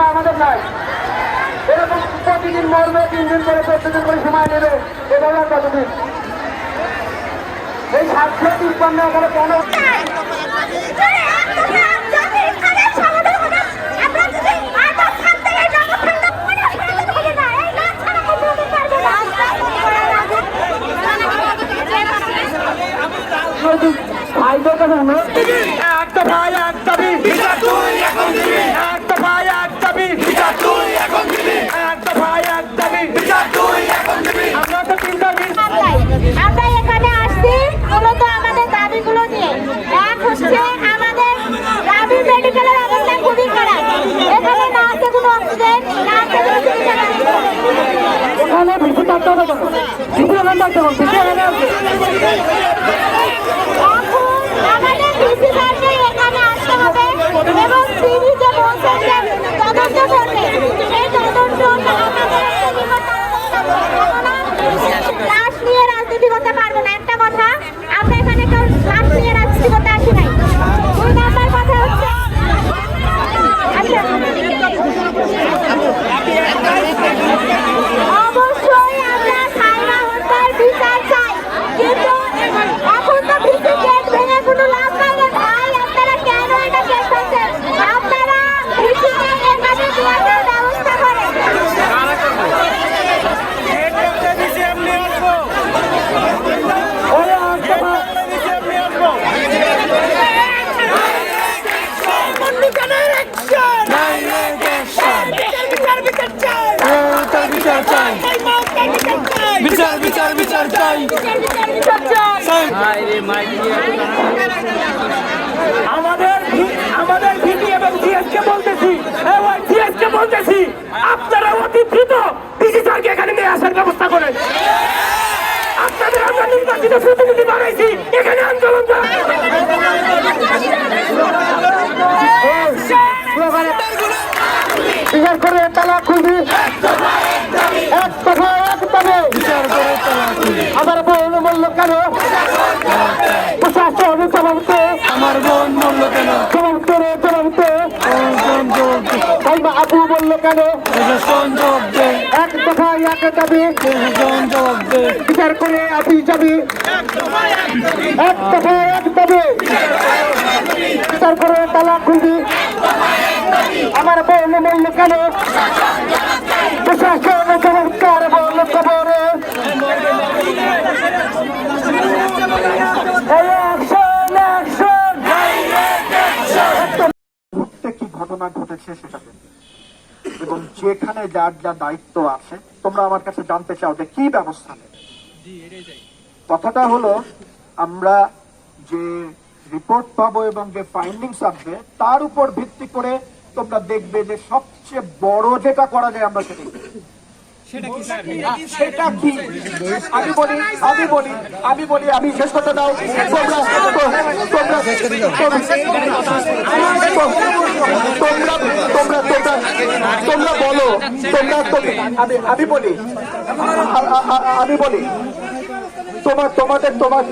সময় আমাদের নাই এরকম প্রতিদিন মরবে তিন দিন করে চোদ্দ দিন করে সময় নেবে এভাবে কতদিন এই সাতশো তিপ্পান্ন করে কেন ভাইদের কাছে অনুরোধ একটা ভাই একটা বি একটা ভাই একটা বি একটা ভাই একটা বি আমরা তো তিনটা বি আমরা এখানে আসছি মূলত আমাদের দাবিগুলো নিয়ে। এক হচ্ছে আমাদের রাবি মেডিকেলের অবস্থা খুবই খারাপ। এখানে না আছে কোনো অক্সিজেন না আছে কোনো চিকিৎসা এখানে বেশি থাকতে হবে কেন বেশি থাকতে হবে এখানে এখন আসতে হবে এবং যে তদন্ত করবে সেই তদন্ত আমাদের একটা জীবন লাশ নিয়ে রাজনীতি করতে পারব না একটা কথা আমরা এখানে কেউ লাশ নিয়ে রাজনীতি করতে আসি নাই দুই নাম্বার কথা হচ্ছে আচ্ছা অবশ্যই আমরা সাইমা হত্যার বিচার চাই কিন্তু এখন তো ভিসি গেট ভেঙে কোনো লাভ নাই রে ভাই আপনারা কেন এটা শেষ করছেন আপনারা ভিসি গেট এখানে দেওয়ার ব্যবস্থা করেন ওরে একটা ভাই বিচার বিচার চাই আমাদের আমাদের ভিপি এবং জিএসকে বলতেছি জিএসকে বলতেছি আপনারা অতি দ্রুত ডিসি স্যারকে এখানে নিয়ে আসার ব্যবস্থা করেন আপনাদের আমরা নির্বাচিত প্রতিনিধি বানাইছি এখানে আন্দোলন করা বিচার করে তালা খুলবি এক কথা এক তবে আমার বোন বলল কেন প্রশাসন জবাবতে আমার বোন মরলো কেন? জবাবতে রে মা আপু বলল কেন? এক কথা এক দাবি। বিচার করে আপনি যাবি। এক কথা এক দাবি। বিচার করে তালা খুলবি আমার বোন বলল কেন? প্রশাসন চমৎকার বলল খবরে এই action, action! মুহূর্তে কি ঘটেছে সেটাকে এবং যেখানে যার যা দায়িত্ব আছে তোমরা আমার কাছে জানতে চাও যে কি ব্যবস্থা নেবে কথাটা হলো আমরা যে রিপোর্ট পাবো এবং যে ফাইন্ডিংস আসবে তার উপর ভিত্তি করে তোমরা দেখবে যে সবচেয়ে বড় যেটা করা যায় আমরা সেটা সেটা কি আমি বলি আমি বলি আমি বলি আমি শেষ করতে দাও তোমরা তোমরা তোমরা তোমরা বলো তোমরা তোম- আমি আমি বলি আমি বলি। তোমার তোমাদের তোমার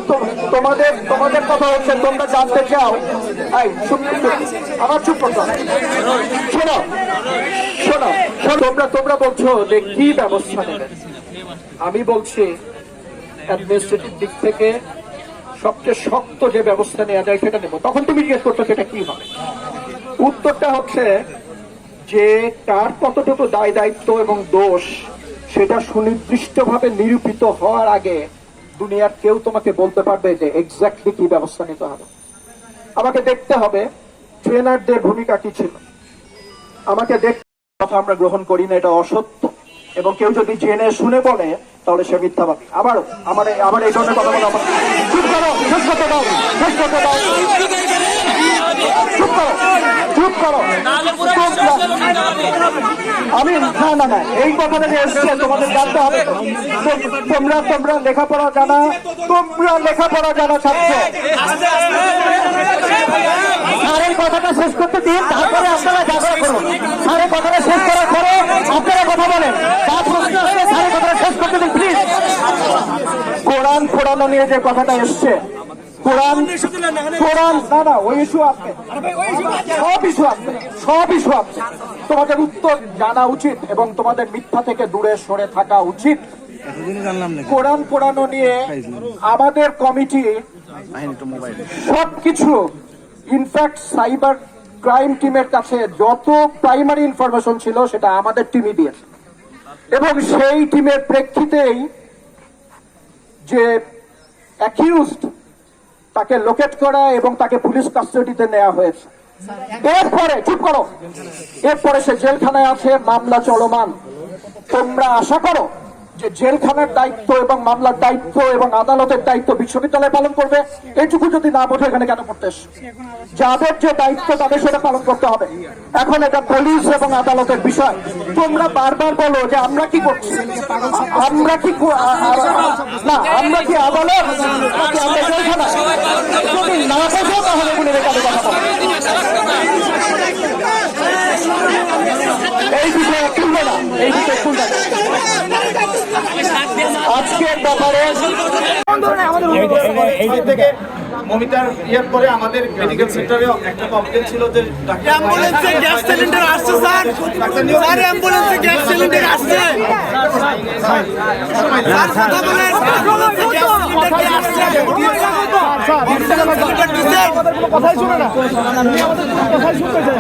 তোমাদের তোমাদের কথা হচ্ছে তোমরা জানতে চাও। এই আমার চুপ শোনো শোনো শোনো, তোমরা তোমরা বলছো যে কি ব্যবস্থা নেবে? আমি বলছি অ্যাডমিনিস্ট্রেটিভ দিক থেকে সবচেয়ে শক্ত যে ব্যবস্থা নেওয়া যায় সেটা নেব। তখন তুমি জিজ্ঞেস করছ সেটা কি হবে? উত্তরটা হচ্ছে যে কার কতটুকু দায় দায়িত্ব এবং দোষ, সেটা সুনির্দিষ্টভাবে নিরূপিত হওয়ার আগে দুনিয়ার কেউ তোমাকে বলতে পারবে যে এক্স্যাক্টলি কি ব্যবস্থা নিতে হবে। আমাকে দেখতে হবে, ট্রেনারদের ভূমিকা কি ছিল। আমাকে দেখতে কথা আমরা গ্রহণ করি না, এটা অসত্য। এবং কেউ যদি জেনে শুনে বলে, তাহলে সে মিথ্যাবাদী। আবারও, আমার আমার এই ধরনের কথা বলে আমার চুপ করো চুপ করো। আমি, না না না, এই এসছে তোমাদের জানতে হবে। তোমরা তোমরা লেখাপড়া জানা, তোমরা লেখাপড়া জানা ছাত্র। স্যারের কথাটা শেষ করতে দিন, তারপরে আপনারা ঝগড়া করুন। স্যারের কথাটা শেষ করার পরে আপনারা কথা বলেন। তার প্রশ্ন আসলে কথাটা শেষ করতে দিন প্লিজ কোরআন ফোড়ানো নিয়ে যে কথাটা এসছে কোরআন কোরআন না না ওই ইস্যু আসবে সব ইস্যু আসবে সব ইস্যু আসবে তোমাদের উত্তর জানা উচিত এবং তোমাদের মিথ্যা থেকে দূরে সরে থাকা উচিত। কোরআন পোড়ানো নিয়ে আমাদের কমিটি সবকিছু ইনফ্যাক্ট সাইবার ক্রাইম টিমের কাছে যত প্রাইমারি ইনফরমেশন ছিল সেটা আমাদের টিমই দিয়েছে। এবং সেই টিমের প্রেক্ষিতেই যে অ্যাকিউজড তাকে লোকেট করা এবং তাকে পুলিশ কাস্টডিতে নেওয়া হয়েছে। এরপরে, চুপ করো। এরপরে সে জেলখানায় আছে, মামলা চলমান। তোমরা আশা করো যে জেলখানার দায়িত্ব এবং মামলার দায়িত্ব এবং আদালতের দায়িত্ব বিশ্ববিদ্যালয় পালন করবে, এইটুকু যদি না বোঝো, এখানে কেন করতে? যাদের যে দায়িত্ব, তাদের সেটা পালন করতে হবে। এখন এটা পুলিশ এবং আদালতের বিষয়। তোমরা বারবার বলো যে আমরা কি করছি? আমরা কি না, আমরা কি আদালত? যদি না বোঝো, তাহলে কথা এই বিষয়ে খুলবে না। এই বিষয়ে খুলবে না। আজকের ব্যাপারে এই থেকে মমিতার ইয়ের পরে আমাদের মেডিকেল সেন্টারে একটা কমপ্লেন ছিল যে অ্যাম্বুলেন্সে গ্যাস সিলিন্ডার আসছে স্যার স্যার অ্যাম্বুলেন্সে গ্যাস সিলিন্ডার আসছে স্যার কথা বলেন অ্যাম্বুলেন্সে গ্যাস সিলিন্ডার কি আসছে সিলিন্ডার কথাই শুনে না কথাই শুনতে চাই